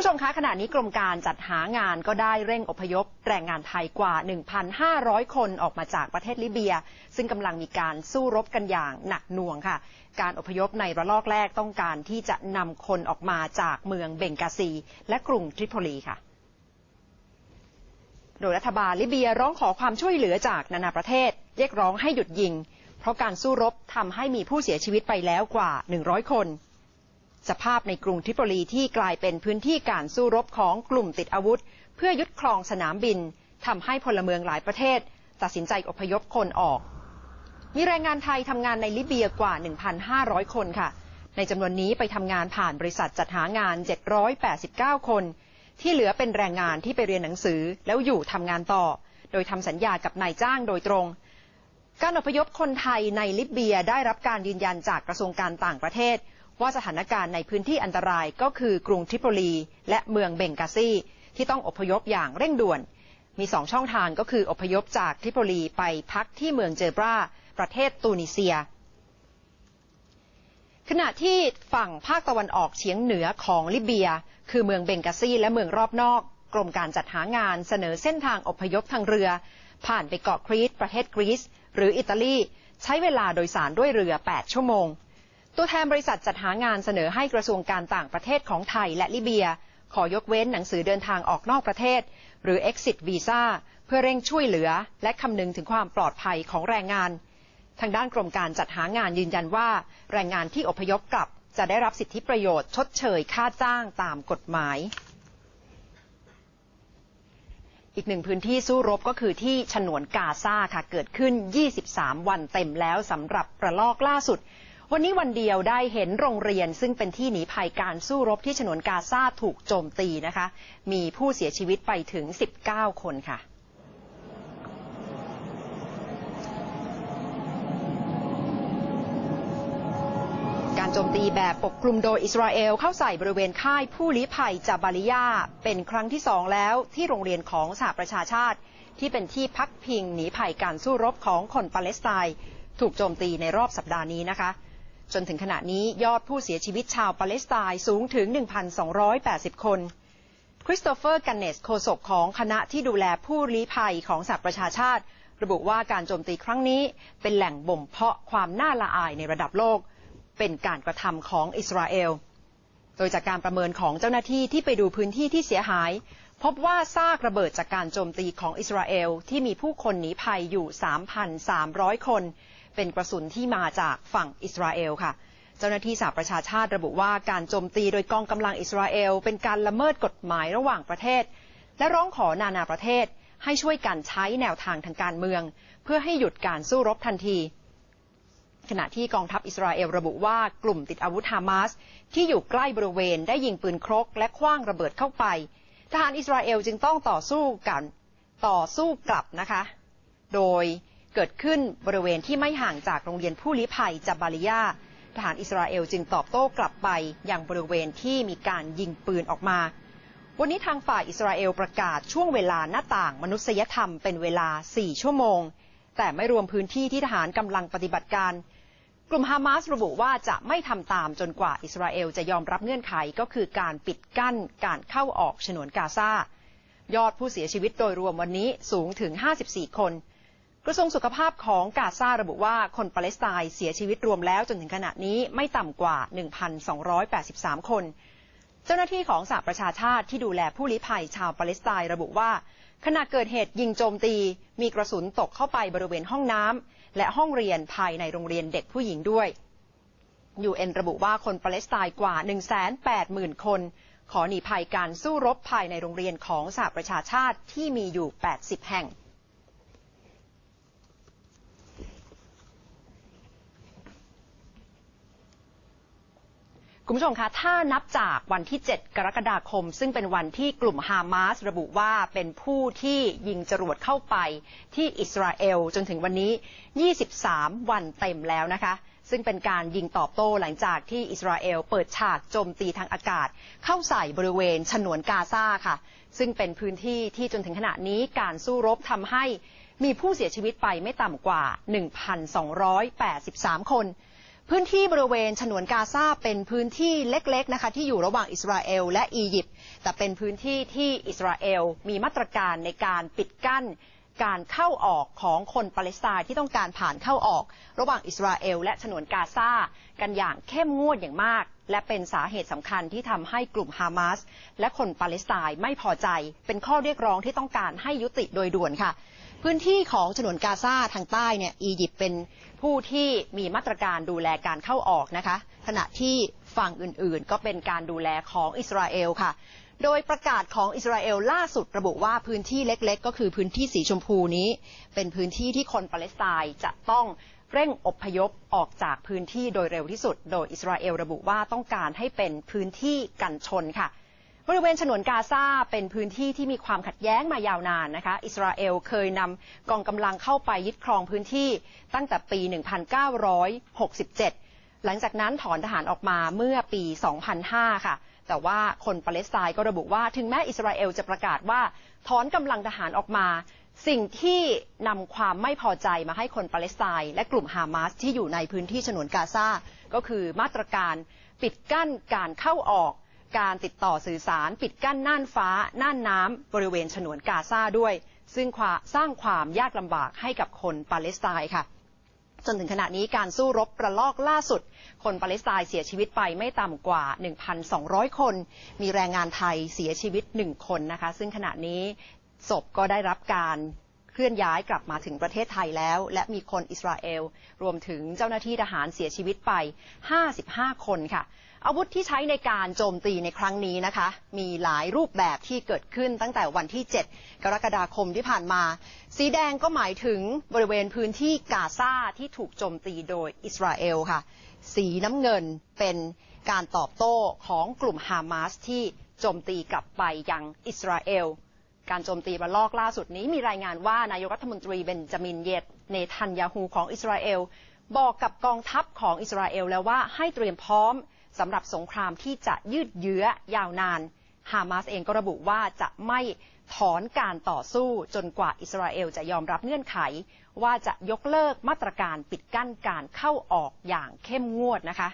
ผู้ชมคะขณะนี้กรมการจัดหางานก็ได้เร่งอพยพแรงงานไทยกว่า 1,500 คนออกมาจากประเทศลิเบีย ซึ่งกำลังมีการสู้รบกันอย่างหนักหน่วงค่ะ การอพยพในระลอกแรกต้องการที่จะนำคนออกมาจากเมืองเบงกาซี และกรุงทริโพลีค่ะ โดยรัฐบาลลิเบียร้องขอความช่วยเหลือจากนานาประเทศ เรียกร้องให้หยุดยิง เพราะการสู้รบทำให้มีผู้เสียชีวิตไปแล้วกว่า 100 คน สภาพในกรุงทริโปลีที่กลายเป็นพื้นที่การสู้รบของกลุ่มติดอาวุธ เพื่อยึดครองสนามบินทำให้พลเมืองหลายประเทศ ตัดสินใจอพยพคนออก มีแรงงานไทยทำงานในลิเบียกว่า 1,500 คนค่ะ ในจำนวนนี้ไปทำงานผ่านบริษัทจัดหางาน 789 คน ที่เหลือเป็นแรงงานที่ไปเรียนหนังสือแล้วอยู่ทำงานต่อ โดยทำสัญญากับนายจ้างโดยตรง การอพยพคนไทยในลิเบียได้รับการยืนยันจากกระทรวงการต่างประเทศ ว่าสถานการณ์ในพื้นที่อันตรายก็คือกรุงทริโปลี และเมืองเบงกาซีที่ต้องอพยพอย่างเร่งด่วน มีสองช่องทางก็คืออพยพจากทริโปลีไปพักที่เมืองเจบราประเทศตูนิเซีย ขณะที่ฝั่งภาคตะวันออกเฉียงเหนือของลิเบีย คือเมืองเบงกาซีและเมืองรอบนอก กรมการจัดหางานเสนอเส้นทางอพยพทางเรือ ผ่านไปเกาะครีตประเทศกรีซหรืออิตาลี ใช้เวลาโดยสารด้วยเรือ 8 ชั่วโมง ตัวแทนบริษัทจัดหางานเสนอให้กระทรวงการต่างประเทศของไทยและลิเบีย ขอยกเว้นหนังสือเดินทางออกนอกประเทศ หรือ exit visa เพื่อเร่งช่วยเหลือ และคำนึงถึงความปลอดภัยของแรงงาน ทางด้านกรมการจัดหางานยืนยันว่า แรงงานที่อพยพกลับจะได้รับสิทธิประโยชน์ชดเชยค่าจ้างตามกฎหมาย อีกหนึ่งพื้นที่สู้รบก็คือที่ฉนวนกาซาค่ะเกิดขึ้น 23 วันเต็มแล้วสำหรับประลอกล่าสุด วันนี้วันเดียวได้เห็นโรงเรียนซึ่งเป็นที่หนีภัยการสู้รบที่ฉนวนกาซาถูกโจมตีนะคะ มีผู้เสียชีวิตไปถึง 19 คนค่ะการโจมตีแบบปกคลุมโดยอิสราเอลเข้าใส่บริเวณค่ายผู้ลี้ภัยจาบาลิยา เป็นครั้งที่สองแล้วที่โรงเรียนของสหประชาชาติ ที่เป็นที่พักพิงหนีภัยการสู้รบของคนปาเลสไตน์ถูกโจมตีในรอบสัปดาห์นี้นะคะ จนถึงขณะนี้ยอดผู้เสียชีวิตชาวปาเลสไตน์สูงถึง 1,280 คนคริสโตเฟอร์กันเนสโฆษกของคณะที่ดูแลผู้ลี้ภัยของสหประชาชาติ ระบุว่าการโจมตีครั้งนี้เป็นแหล่งบ่มเพาะความน่าละอายในระดับโลก เป็นการกระทำของอิสราเอล โดยจากการประเมินของเจ้าหน้าที่ที่ไปดูพื้นที่ที่เสียหาย พบว่าซากระเบิดจากการโจมตีของอิสราเอลที่มีผู้คนหนีภัยอยู่ 3,300 คน เป็นกระสุนที่มาจากฝั่งอิสราเอลค่ะ เจ้าหน้าที่สหประชาชาติระบุว่าการโจมตีโดยกองกำลังอิสราเอล เป็นการละเมิดกฎหมายระหว่างประเทศ และร้องขอนานาประเทศ ให้ช่วยกันใช้แนวทางทางการเมือง เพื่อให้หยุดการสู้รบทันทีขณะที่กองทัพอิสราเอลระบุว่ากลุ่มติดอาวุธฮามาสที่อยู่ใกล้บริเวณได้ยิงปืนครก และคว้างระเบิดเข้าไป ทหารอิสราเอลจึงต้องต่อสู้กันต่อสู้กลับนะคะ โดย เกิดขึ้นบริเวณที่ไม่ห่างจากโรงเรียนผู้ลี้ภัยจับบาลิยาทหารอิสราเอลจึงตอบโต้กลับไปยังบริเวณที่มีการยิงปืนออกมา วันนี้ทางฝ่ายอิสราเอลประกาศช่วงเวลาหน้าต่างมนุษยธรรมเป็นเวลา 4 ชั่วโมง แต่ไม่รวมพื้นที่ที่ทหารกำลังปฏิบัติการ กลุ่มฮามาสระบุว่าจะไม่ทำตามจนกว่าอิสราเอลจะยอมรับเงื่อนไขก็คือการปิดกั้นการเข้าออกฉนวนกาซายอดผู้เสียชีวิตโดยรวมวันนี้สูงถึง 54 คน กระทรวงสุขภาพของกาซาระบุว่าคนปาเลสไตน์เสียชีวิตรวมแล้วจนถึงขณะนี้ไม่ต่ำกว่า 1,283 คน เจ้าหน้าที่ของสหประชาชาติที่ดูแลผู้ลี้ภัยชาวปาเลสไตน์ระบุว่า ขณะเกิดเหตุยิงโจมตี มีกระสุนตกเข้าไปบริเวณห้องน้ำและห้องเรียนภายในโรงเรียนเด็กผู้หญิงด้วย UN ระบุว่าคนปาเลสไตน์กว่า 180,000 คน ขอหนีภัยการสู้รบภายในโรงเรียนของสหประชาชาติที่มีอยู่ 80 แห่ง คุณผู้ชมคะ ถ้านับจากวันที่ 7 กรกฎาคม ซึ่งเป็นวันที่กลุ่มฮามาสระบุว่าเป็นผู้ที่ยิงจรวดเข้าไปที่อิสราเอลจนถึงวันนี้ 23 วันเต็มแล้วนะคะ ซึ่งเป็นการยิงตอบโต้หลังจากที่อิสราเอลเปิดฉากโจมตีทางอากาศ เข้าใส่บริเวณฉนวนกาซาค่ะ ซึ่งเป็นพื้นที่ที่จนถึงขณะนี้การสู้รบทำให้มีผู้เสียชีวิตไปไม่ต่ำกว่า 1,283 คน พื้นที่บริเวณฉนวนกาซาเป็นพื้นที่เล็กๆนะคะที่อยู่ระหว่างอิสราเอลและอียิปต์แต่เป็นพื้นที่ที่อิสราเอลมีมาตรการในการปิดกั้นการเข้าออกของคนปาเลสไตน์ที่ต้องการผ่านเข้าออก ระหว่างอิสราเอลและฉนวนกาซากันอย่างเข้มงวดอย่างมาก และเป็นสาเหตุสำคัญที่ทำให้กลุ่มฮามาสและคนปาเลสไตน์ไม่พอใจ เป็นข้อเรียกร้องที่ต้องการให้ยุติโดยด่วนค่ะ พื้นที่ของฉนวนกาซาทางใต้เนี่ยอียิปต์เป็นผู้ที่มีมาตรการดูแลการเข้าออกนะคะ ขณะที่ฝั่งอื่นๆ ก็เป็นการดูแลของอิสราเอลค่ะ โดยประกาศของอิสราเอลล่าสุดระบุว่าพื้นที่เล็กๆ ก็คือพื้นที่สีชมพูนี้ เป็นพื้นที่ที่คนปาเลสไตน์จะต้องเร่งอพยพออกจากพื้นที่โดยเร็วที่สุด โดยอิสราเอลระบุว่าต้องการให้เป็นพื้นที่กันชนค่ะ บริเวณฉนวนกาซาเป็นพื้นที่ที่มีความขัดแย้งมายาวนานนะคะ อิสราเอลเคยนำกองกำลังเข้าไปยึดครองพื้นที่ตั้งแต่ปี 1967 หลังจากนั้นถอนทหารออกมาเมื่อปี 2005 ค่ะ แต่ว่าคนปาเลสไตน์ก็ระบุว่า ถึงแม้อิสราเอลจะประกาศว่าถอนกำลังทหารออกมา สิ่งที่นำความไม่พอใจมาให้คนปาเลสไตน์และกลุ่มฮามาสที่อยู่ในพื้นที่ฉนวนกาซาก็คือมาตรการปิดกั้นการเข้าออก การติดต่อสื่อสารปิดกั้นน่านฟ้า น่านน้ำบริเวณฉนวนกาซาด้วย ซึ่งสร้างความยากลำบากให้กับคนปาเลสไตน์ค่ะ จนถึงขณะนี้การสู้รบประลอกล่าสุด คนปาเลสไตน์เสียชีวิตไปไม่ต่ำกว่า 1,200 คน มีแรงงานไทยเสียชีวิต 1 คนนะคะ ซึ่งขณะนี้ศพก็ได้รับการ ลื่อนย้ายกลับมาถึงประเทศไทยแล้ว และมีคนอิสราเอล รวมถึงเจ้าหน้าที่ทหารเสียชีวิตไป 55 คนค่ะ อาวุธที่ใช้ในการโจมตีในครั้งนี้นะคะ มีหลายรูปแบบที่เกิดขึ้นตั้งแต่วันที่ 7 กรกฎาคมที่ผ่านมา สีแดงก็หมายถึงบริเวณพื้นที่กาซาที่ถูกโจมตีโดยอิสราเอลค่ะ สีน้ำเงินเป็นการตอบโต้ของกลุ่มฮามาสที่โจมตีกลับไปยังอิสราเอล การโจมตีระลอกล่าสุดนี้มีรายงานว่านายกรัฐมนตรีเบนจามินเยตเนทันยาฮูของอิสราเอล บอกกับกองทัพของอิสราเอลแล้วว่าให้เตรียมพร้อมสำหรับสงครามที่จะยืดเยื้อยาวนานฮามาสเองก็ระบุว่าจะไม่ถอนการต่อสู้จนกว่าอิสราเอลจะยอมรับเงื่อนไข ว่าจะยกเลิกมาตรการปิดกั้นการเข้าออกอย่างเข้มงวดนะคะ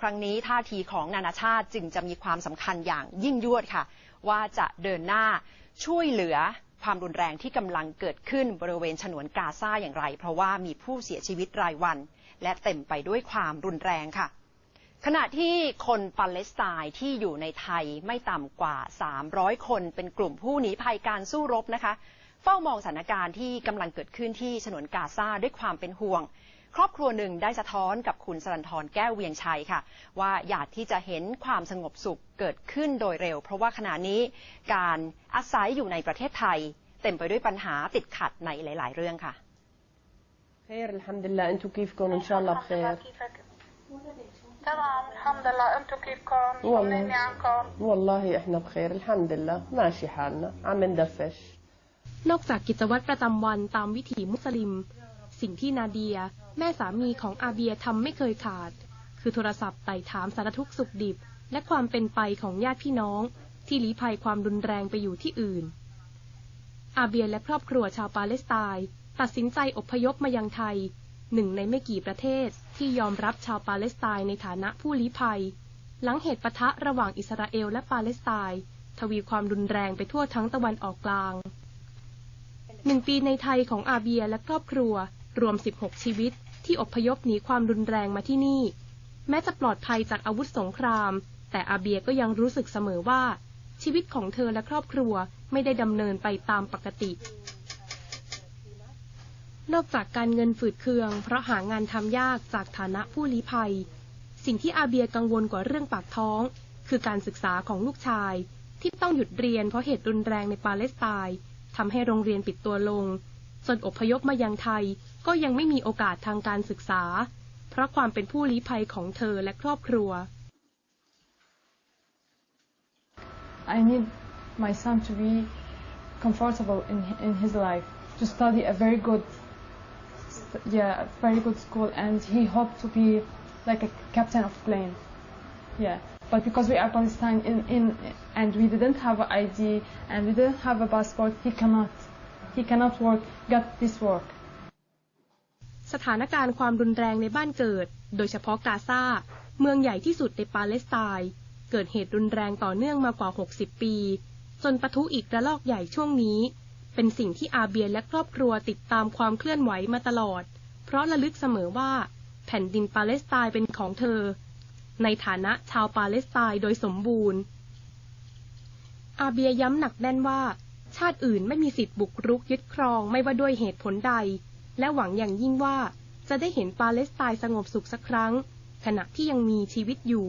ครั้งนี้ท่าทีของนานาชาติจึงจะมีความสำคัญอย่างยิ่งยวดค่ะ ว่าจะเดินหน้า ช่วยเหลือความรุนแรงที่กำลังเกิดขึ้นบริเวณฉนวนกาซาอย่างไร เพราะว่ามีผู้เสียชีวิตรายวัน และเต็มไปด้วยความรุนแรงค่ะ ขณะที่คนปาเลสไตน์ที่อยู่ในไทยไม่ต่ำกว่า 300 คนเป็นกลุ่มผู้หนีภัยการสู้รบนะคะ เฝ้ามองสถานการณ์ที่กำลังเกิดขึ้นที่ฉนวนกาซาด้วยความเป็นห่วง ครอบครัวหนึ่งได้สะท้อนกับคุณสรันทรแก้วเวียงชัยค่ะ ว่าอยากที่จะเห็นความสงบสุขเกิดขึ้นโดยเร็ว เพราะว่าขณะนี้การอาศัยอยู่ในประเทศไทย เต็มไปด้วยปัญหาติดขัดในหลาย ๆ เรื่องค่ะ خير الحمد لله انتم كيفكم ان شاء الله بخير تمام الحمد لله انتم كيفكم والله. طمنيني عنكم والله احنا بخير الحمد لله ماشي حالنا عم ندفش นอกจากกิจวัตรประจำวันตามวิถีมุสลิม สิ่งที่นาเดีย แม่สามีของอาเบียทำไม่เคยขาด คือโทรศัพท์ไต่ถามสารทุกข์สุขดิบ และความเป็นไปของญาติพี่น้อง ที่ลี้ภัยความรุนแรงไปอยู่ที่อื่น อาเบียและครอบครัวชาวปาเลสไตน์ตัดสินใจอพยพมายังไทย หนึ่งในไม่กี่ประเทศที่ยอมรับชาวปาเลสไตน์ในฐานะผู้ลี้ภัย หลังเหตุปะทะระหว่างอิสราเอลและปาเลสไตน์ทวีความรุนแรงไปทั่วทั้งตะวันออกกลางหนึ่งปีในไทยของอาเบียและครอบครัว รวม 16 ชีวิตที่อพยพหนีความรุนแรงมาที่นี่ แม้จะปลอดภัยจากอาวุธสงคราม แต่อาเบียก็ยังรู้สึกเสมอว่า ชีวิตของเธอและครอบครัวไม่ได้ดำเนินไปตามปกติ นอกจากการเงินฝืดเคือง เพราะหางานทำยากจากฐานะผู้ลี้ภัย สิ่งที่อาเบียกังวลกว่าเรื่องปากท้อง คือการศึกษาของลูกชาย ที่ต้องหยุดเรียนเพราะเหตุรุนแรงในปาเลสไตน์ทำให้โรงเรียนปิดตัวลง ส่วนอพยพมายังไทย ก็ยังไม่มีโอกาสทางการศึกษา เพราะความเป็นผู้ลี้ภัยของเธอและครอบครัว I need my son to be comfortable in in his life, to study a very good, yeah, very good school, and he hoped to be like a captain of plane. Yeah, but because we are Palestine in, in and we didn't have an ID and we didn't have a passport, he cannot, he cannot work, get this work. สถานการณ์ความรุนแรงในบ้านเกิด โดยเฉพาะกาซาเมืองใหญ่ที่สุดในปาเลสไตน์เกิดเหตุรุนแรงต่อเนื่องมากว่า 60 ปี จนปะทุอีกระลอกใหญ่ช่วงนี้ เป็นสิ่งที่อาเบียและครอบครัวติดตามความเคลื่อนไหวมาตลอด เพราะระลึกเสมอว่า แผ่นดินปาเลสไตน์เป็นของเธอ ในฐานะชาวปาเลสไตน์โดยสมบูรณ์ อาเบียย้ำหนักแน่นว่า ชาติอื่นไม่มีสิทธิ์บุกรุกยึดครองไม่ว่าด้วยเหตุผลใด และหวังอย่างยิ่งว่าจะได้เห็นปาเลสไตน์สงบสุขสักครั้ง ขณะที่ยังมีชีวิตอยู่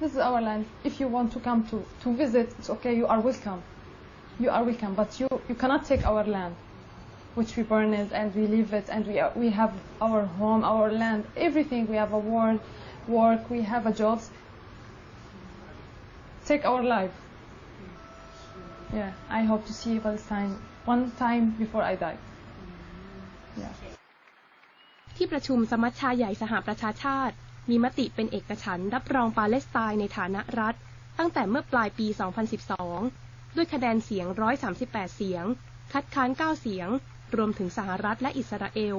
This is our land. If you want to come to, to visit, it's okay, you are welcome. You are welcome, but you, you cannot take our land, which we burn it and we leave it and we, are, we have our home, our land, everything. We have a work, work, we have a jobs. Take our life. Yeah, I hope to see Palestine one time before I die. Yeah. ที่ประชุมสมัชชาใหญ่สหประชาชาติ มีมติเป็นเอกฉันท์รับรองปาเลสไตน์ในฐานะรัฐ ตั้งแต่เมื่อปลายปี 2012 ด้วยคะแนนเสียง 138 เสียง คัดค้าน 9 เสียง รวมถึงสหรัฐและอิสราเอล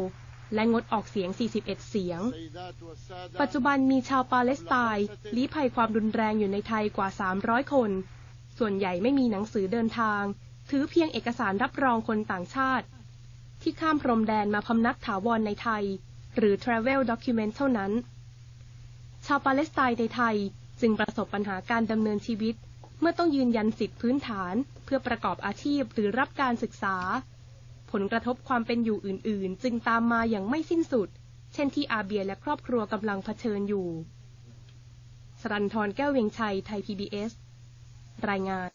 และงดออกเสียง 41 เสียง ปัจจุบันมีชาวปาเลสไตน์ลี้ภัยความรุนแรงอยู่ในไทยกว่า 300 คน ส่วนใหญ่ไม่มีหนังสือเดินทาง ถือเพียงเอกสารรับรองคนต่างชาติ ที่ข้ามพรมแดนมาพำนักถาวรในไทย หรือ Travel Document เท่านั้น ชาวปาเลสไตน์ในไทยจึงประสบปัญหาการดำเนินชีวิต เมื่อต้องยืนยันสิทธิพื้นฐาน เพื่อประกอบอาชีพหรือรับการศึกษา ผลกระทบความเป็นอยู่อื่น ๆ จึงตามมาอย่างไม่สิ้นสุด เช่นที่อาเบียและครอบครัวกำลังเผชิญอยู่สรันทรแก้วเวียงชัย ไทย PBS รายงาน